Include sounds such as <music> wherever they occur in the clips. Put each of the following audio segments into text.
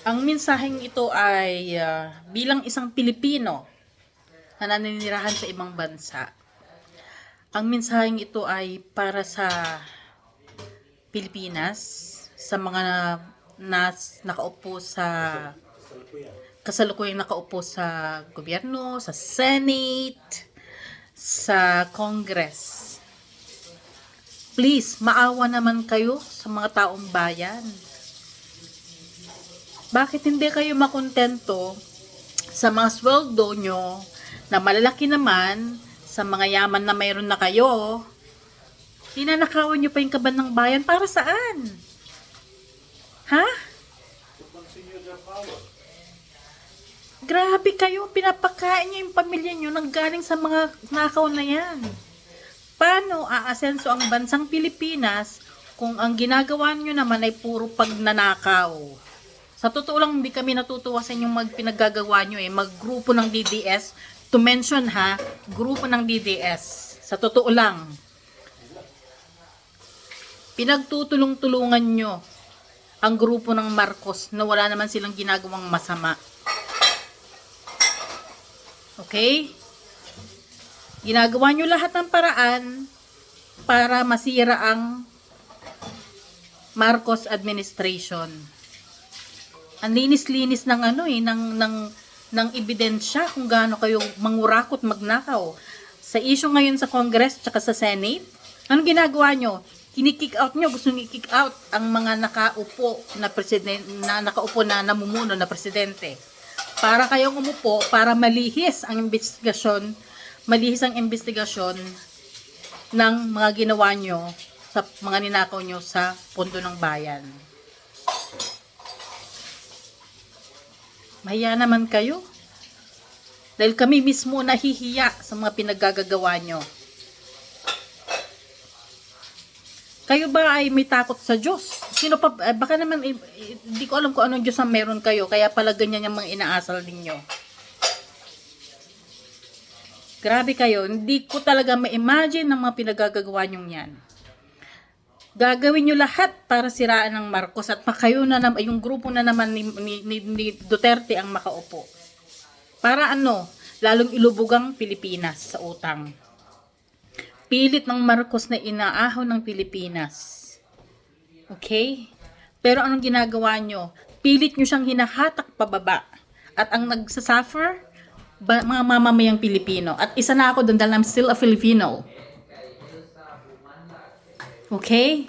Ang mensaheng ito ay ah, bilang isang Pilipino na naninirahan sa ibang bansa. Ang mensaheng ito ay para sa Pilipinas, sa mga nas, nakaupo sa kasalukuyang nakaupo sa gobyerno, sa Senate, sa Congress. Please, maawa naman kayo sa mga taong bayan. Bakit hindi kayo makontento sa mga sweldo nyo na malalaki naman sa mga yaman na mayroon na kayo? Ninanakawan nyo pa yung kaban ng bayan para saan? Ha? Grabe kayo, pinapakain nyo yung pamilya nyo nang galing sa mga nakaw na yan. Paano aasenso ang bansang Pilipinas kung ang ginagawa nyo naman ay puro pagnanakaw? Sa totoo lang, hindi kami natutuwa sa inyong magpinaggagawa nyo eh. Maggrupo ng DDS. To mention ha, grupo ng DDS. Sa totoo lang. Pinagtutulong-tulungan nyo ang grupo ng Marcos na wala naman silang ginagawang masama. Okay? Ginagawa nyo lahat ng paraan para masira ang Marcos administration. Ang linis-linis ng ano eh, ng, ng, ng ebidensya kung gaano kayo mangurakot magnakaw. Sa issue ngayon sa Congress tsaka sa Senate, anong ginagawa nyo? Kini-kick out nyo, gusto nyo i-kick out ang mga nakaupo na president na nakaupo na namumuno na presidente. Para kayong umupo, para malihis ang investigasyon, malihis ang investigasyon ng mga ginawa nyo sa mga ninakaw nyo sa pondo ng bayan. Mahiya naman kayo. Dahil kami mismo nahihiya sa mga pinaggagawa nyo. Kayo ba ay may takot sa Diyos? Sino pa, eh, baka naman, eh, eh, hindi ko alam kung anong Diyos ang meron kayo, kaya pala ganyan yung mga inaasal ninyo. Grabe kayo, hindi ko talaga ma-imagine ng mga pinagagagawa nyong yan. Gagawin nyo lahat para siraan ng Marcos at makayo na naman, yung grupo na naman ni, ni, ni, Duterte ang makaupo. Para ano, lalong ilubog ang Pilipinas sa utang. Pilit ng Marcos na inaahon ng Pilipinas. Okay? Pero anong ginagawa nyo? Pilit nyo siyang hinahatak pababa. At ang nagsasuffer, ba, mga mamamayang Pilipino. At isa na ako doon dahil I'm still a Filipino. Okay?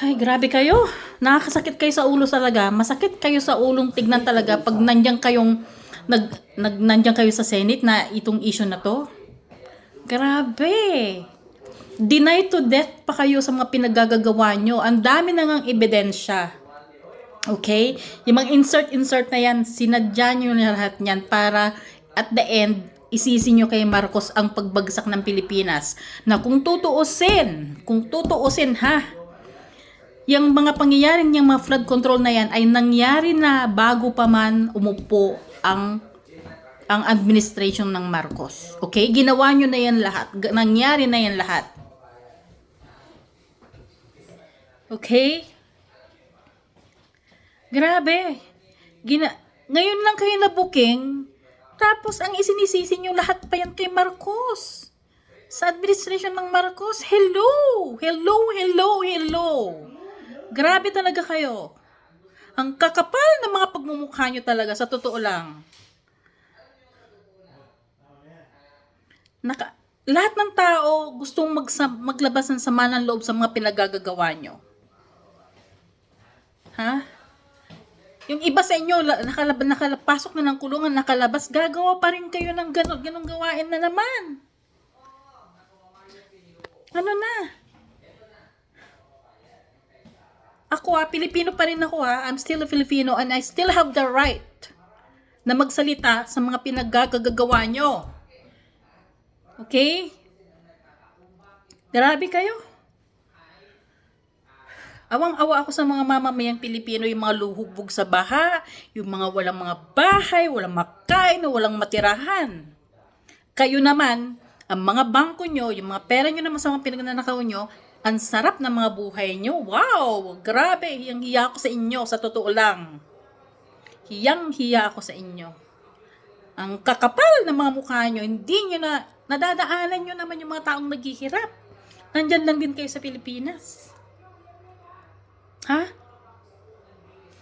Ay, grabe kayo. Nakakasakit kayo sa ulo talaga. Masakit kayo sa ulong tignan talaga pag nandiyan kayong nag, nag nandiyan kayo sa Senate na itong issue na to. Grabe. Deny to death pa kayo sa mga pinagagagawa nyo. Ang dami na ngang ebidensya. Okay? Yung mga insert-insert na yan, sinadya nyo lahat niyan para at the end, isisi nyo kay Marcos ang pagbagsak ng Pilipinas. Na kung tutuusin, kung tutuusin ha, yung mga pangyayaring yung mga flood control na yan ay nangyari na bago pa man umupo ang ang administration ng Marcos. Okay? Ginawa nyo na yan lahat. Nangyari na yan lahat. Okay? Grabe. Gina Ngayon lang kayo na booking, tapos ang isinisisi nyo lahat pa yan kay Marcos. Sa administration ng Marcos, hello! Hello, hello, hello! Grabe talaga kayo. Ang kakapal ng mga pagmumukha nyo talaga, sa totoo lang. Naka, lahat ng tao gustong magsa, maglabas ng sama ng loob sa mga pinagagagawa nyo. Ha? Yung iba sa inyo, la- nakalab, nakalapasok na ng kulungan, nakalabas, gagawa pa rin kayo ng ganon, ganong gawain na naman. Ano na? Ako ah, Pilipino pa rin ako ah. I'm still a Filipino and I still have the right na magsalita sa mga pinaggagagawa nyo. Okay? Grabe kayo. Awang-awa ako sa mga mamamayang Pilipino, yung mga luhubog sa baha, yung mga walang mga bahay, walang makain, walang matirahan. Kayo naman, ang mga bangko nyo, yung mga pera nyo naman sa mga pinagnanakaw nyo, Ang sarap ng mga buhay nyo. Wow! Grabe! Hiyang hiya ako sa inyo, sa totoo lang. Hiyang hiya ako sa inyo. Ang kakapal ng mga mukha nyo, hindi nyo na, nadadaanan nyo naman yung mga taong naghihirap. Nandyan lang din kayo sa Pilipinas. Ha?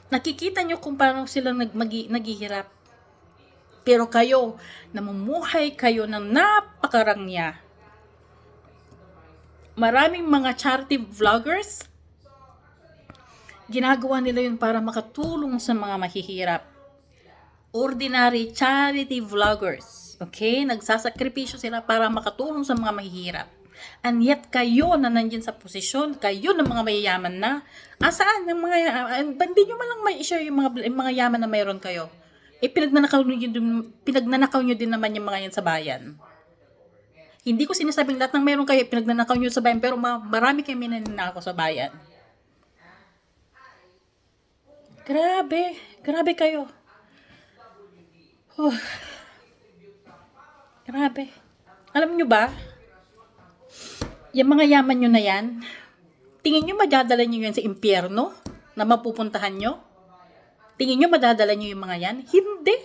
Nakikita nyo kung paano sila nag, naghihirap. Pero kayo, namumuhay kayo ng napakarangya. Maraming mga charity vloggers, ginagawa nila yun para makatulong sa mga mahihirap. Ordinary charity vloggers. Okay? Nagsasakripisyo sila para makatulong sa mga mahihirap. And yet, kayo na nandyan sa posisyon, kayo na mga mayayaman na, asaan yung mga, uh, hindi nyo man lang may share yung mga, yung mga yaman na mayroon kayo. Eh, pinagnanakaw nyo, din, pinagnanakaw nyo din naman yung mga yan sa bayan. Hindi ko sinasabing lahat ng meron kayo, pinagnanakaw nyo sa bayan, pero ma- marami kayo minanakaw sa bayan. Grabe, grabe kayo. Huh. Grabe. Alam nyo ba, yung mga yaman nyo na yan, tingin nyo madadala nyo yan sa impyerno na mapupuntahan nyo? Tingin nyo madadala nyo yung mga yan? Hindi!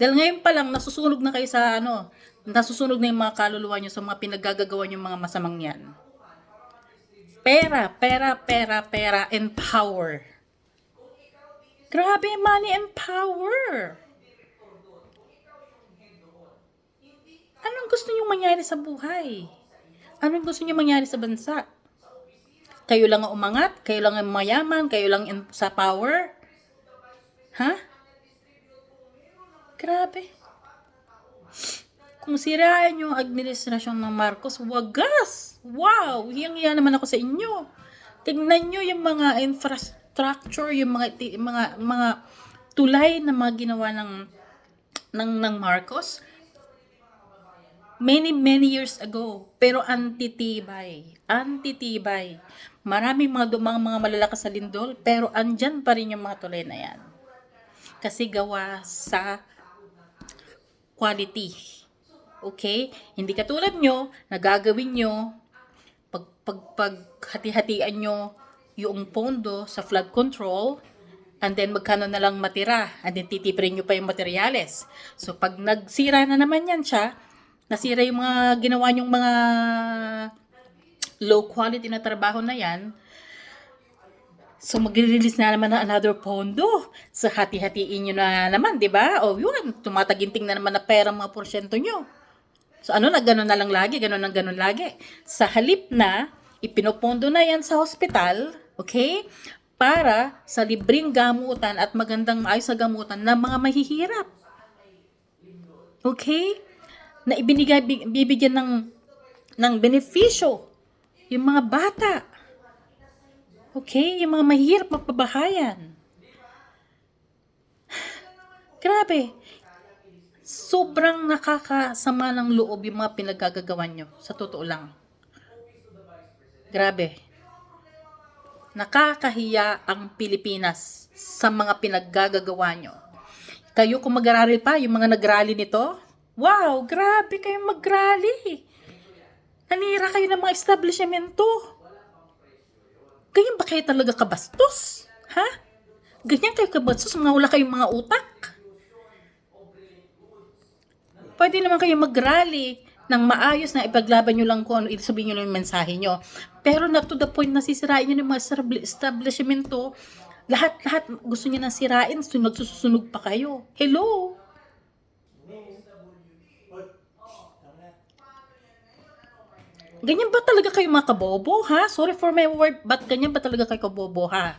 Dahil ngayon pa lang, nasusunog na kayo sa ano, nasusunog na yung mga kaluluwa nyo sa mga pinaggagawa nyo mga masamang yan. Pera, pera, pera, pera, and power. Grabe, money and power. Anong gusto niyo mangyari sa buhay? Anong gusto niyo mangyari sa bansa? Kayo lang ang umangat? Kayo lang ang mayaman? Kayo lang in, sa power? Ha? Grabe. Kung sirain yung administrasyon ng Marcos, wagas! Wow! Hiyang-hiya naman ako sa inyo. Tingnan nyo yung mga infrastructure, yung mga, mga, mga tulay na mga ginawa ng, ng, ng Marcos many, many years ago. Pero antitibay. Antitibay. Maraming mga dumang mga malalakas na lindol, pero andyan pa rin yung mga tulay na yan. Kasi gawa sa quality. Okay? Hindi katulad nyo, nagagawin nyo, pag, pag, pag hati-hatian nyo yung pondo sa flood control, and then magkano na lang matira, and then titipirin nyo pa yung materyales. So, pag nagsira na naman yan siya, nasira yung mga ginawa nyong mga low quality na trabaho na yan, So, mag-release na naman ng another pondo. So, hati-hatiin nyo na naman, di ba? O, yun, tumataginting na naman na pera mga porsyento nyo. So, ano na, ganun na lang lagi, ganun na ganun lagi. Sa halip na, ipinopondo na yan sa hospital, okay? Para sa libreng gamutan at magandang maayos na gamutan ng mga mahihirap. Okay? Na ibinigay, bi- bibigyan ng, ng benepisyo yung mga bata. Okay? Yung mga mahirap magpabahayan. <sighs> Grabe. Sobrang nakakasama ng loob yung mga pinagagagawa nyo. Sa totoo lang. Grabe. Nakakahiya ang Pilipinas sa mga pinaggagagawa nyo. Kayo kung mag-arali pa, yung mga nag-rally nito, wow, grabe kayong mag-rally. Nanira kayo ng mga establishmento. Ganyan ba kayo talaga kabastos? Ha? Ganyan kayo kabastos? Mga wala kayong mga utak? Pwede naman kayo mag-rally ng maayos na ipaglaban nyo lang kung ano, sabihin nyo lang yung mensahe nyo. Pero na to the point na sisirain nyo ng mga establi- establishmento, lahat-lahat gusto nyo na sirain, sunod susunog pa kayo. Hello? Ganyan ba talaga kayo mga kabobo, ha? Sorry for my word, but ganyan ba talaga kayo kabobo, ha?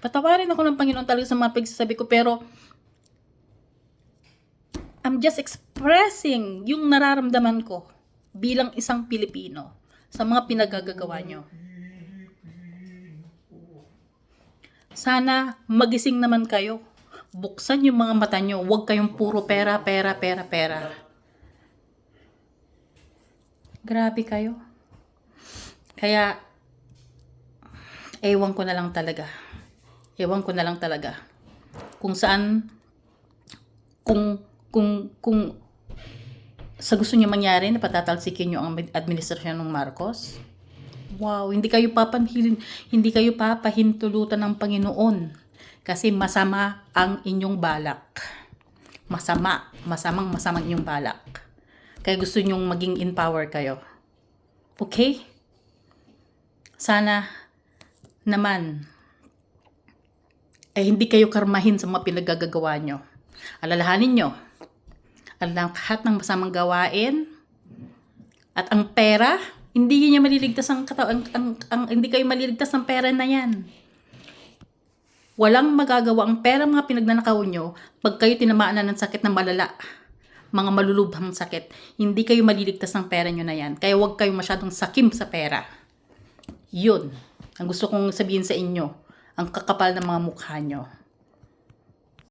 Patawarin ako ng Panginoon talaga sa mga pagsasabi ko, pero I'm just expressing yung nararamdaman ko bilang isang Pilipino sa mga pinagagagawa nyo. Sana magising naman kayo. Buksan yung mga mata nyo. Huwag kayong puro pera, pera, pera, pera. Grabe kayo. Kaya, ewan ko na lang talaga. Ewan ko na lang talaga. Kung saan, kung, kung kung sa gusto niyo mangyari na patatalsikin niyo ang administrasyon ng Marcos. Wow, hindi kayo papanhilin, hindi kayo papahintulutan ng Panginoon kasi masama ang inyong balak. Masama, masamang masamang inyong balak. Kaya gusto niyong maging in power kayo. Okay? Sana naman ay hindi kayo karmahin sa mga pinagagagawa nyo. Alalahanin nyo, ang lahat ng masamang gawain at ang pera, hindi niya maliligtas ang, ang, ang, ang, hindi kayo maliligtas ng pera na yan. Walang magagawa ang pera mga pinagnanakaw nyo pag kayo tinamaan na ng sakit na malala. Mga malulubhang sakit. Hindi kayo maliligtas ng pera nyo na yan. Kaya huwag kayo masyadong sakim sa pera. Yun. Ang gusto kong sabihin sa inyo. Ang kakapal ng mga mukha nyo.